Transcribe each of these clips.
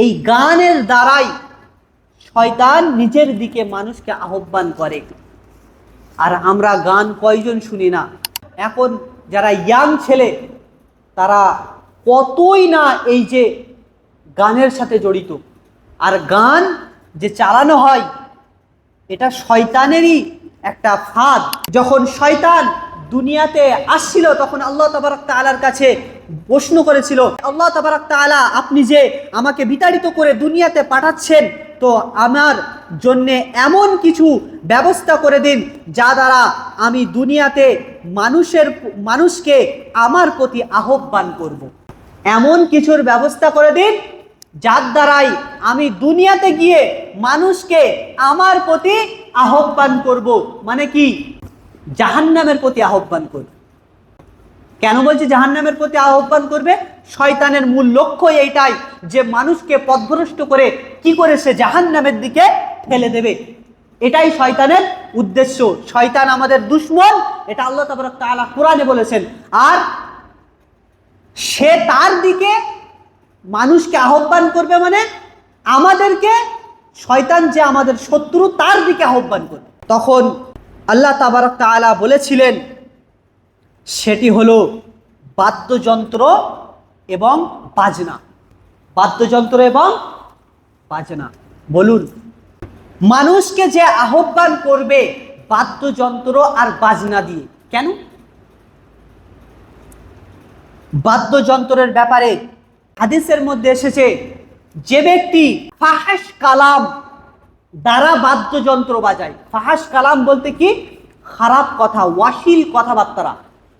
এই গানের দ্বারাই শয়তান নিজের দিকে মানুষকে আহ্বান করে। আর আমরা গান কয়জন শুনি না? এখন যারা ইয়াং ছেলে, তারা কতই না এই যে গানের সাথে জড়িত। আর গান যে চালানো হয়, এটা শয়তানেরই একটা ফাঁদ। যখন শয়তান দুনিয়াতে আসছিল তখন আল্লাহ তাবারক তাআলার কাছে প্রশ্ন করেছিল, আল্লাহ তাবারক তাআলা, আপনি যে আমাকে বিতাড়িত করে দুনিয়াতে পাঠাচ্ছেন, তো আমার জন্যে এমন কিছু ব্যবস্থা করে দিন যা দ্বারা আমি দুনিয়াতে মানুষের, মানুষকে আমার প্রতি আহ্বান করব। এমন কিছুর ব্যবস্থা করে দিন যার দ্বারাই আমি দুনিয়াতে গিয়ে মানুষকে আমার প্রতি আহ্বান করব মানে কি জাহান্নামের প্রতি আহ্বান করবে। কেন বলছি জাহান্নামের প্রতি আহ্বান করবে? শয়তানের মূল লক্ষ্য এইটাই যে মানুষকে পথভ্রষ্ট করে কি করে সে জাহান্নামের দিকে ফেলে দেবে। এটাই শয়তানের উদ্দেশ্য। শয়তান আমাদের দুশ্মন, এটা আল্লাহ তাবারক তাআলা কোরআনে বলেছেন। আর সে তার দিকে মানুষকে আহ্বান করবে মানে আমাদেরকে, শয়তান যে আমাদের শত্রু তার দিকে আহ্বান করবে। তখন আল্লাহ তাবারক তাআলা বলেছিলেন, সেটি হলো বাদ্যযন্ত্র এবং বাজনা। বাদ্যযন্ত্র এবং বাজনা। বলুন, মানুষকে যে আহ্বান করবে বাদ্যযন্ত্র আর বাজনা দিয়ে, কেন? বাদ্যযন্ত্রের ব্যাপারে হাদিসের মধ্যে এসেছে, যে ব্যক্তি ফাহাস কালাম দ্বারা বাদ্যযন্ত্র বাজায়। ফাহাস কালাম বলতে কি? খারাপ কথা ওয়াশিল কথাবার্তা।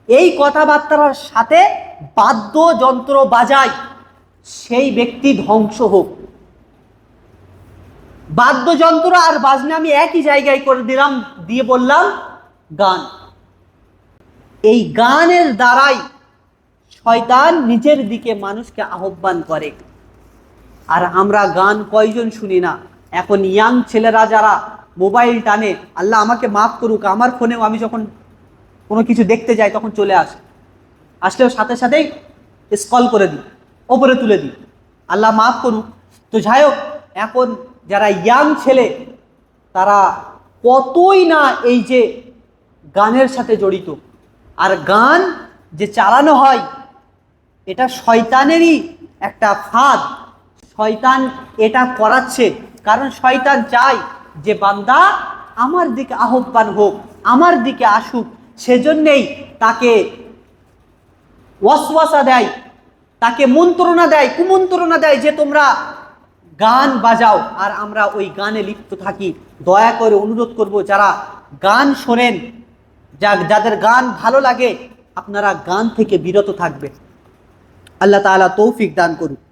এই কথাবার্তার সাথে বাদ্যযন্ত্র বাজায়। সেই ব্যক্তি ধ্বংস হোক। বাদ্যযন্ত্র আর বাজনা আমি একই জায়গায় করে দিলাম, দিয়ে বললাম গান। এই গানের দ্বারাই শয়তান নিজের দিকে মানুষকে আহ্বান করে। আর আমরা গান কয়জন শুনি না? এখন ইয়াং ছেলেরা যারা মোবাইল টানে, আল্লাহ আমাকে মাফ করুক, আমার ফোনেও আমি যখন কোনো কিছু দেখতে যাই তখন চলে আসে। আসলেও সাথে সাথেই স্কল করে দিই, ওপরে তুলে দিই। আল্লাহ মাফ করুক। তো যাই হোক, এখন যারা ইয়াং ছেলে, তারা কতই না এই যে গানের সাথে জড়িত। আর গান যে চালানো হয়, এটা শয়তানেরই একটা ফাঁদ। শয়তান এটা করাচ্ছে। কারণ শয়তান চাই যে বান্দা আমার দিকে আহ্বান হোক, আমার দিকে আসুক, সেজন্যেই তাকে ওয়াসওয়াসা দেয়, তাকে মন্ত্রণা দেয়, কুমন্ত্রণা দেয় যে তোমরা গান বাজাও। আর আমরা ওই গানে লিপ্ত থাকি। দয়া করে অনুরোধ করব, যারা গান শোনেন যা যাদের গান ভালো লাগে, আপনারা গান থেকে বিরত থাকবে আল্লাহ তাআলা তৌফিক দান করুক।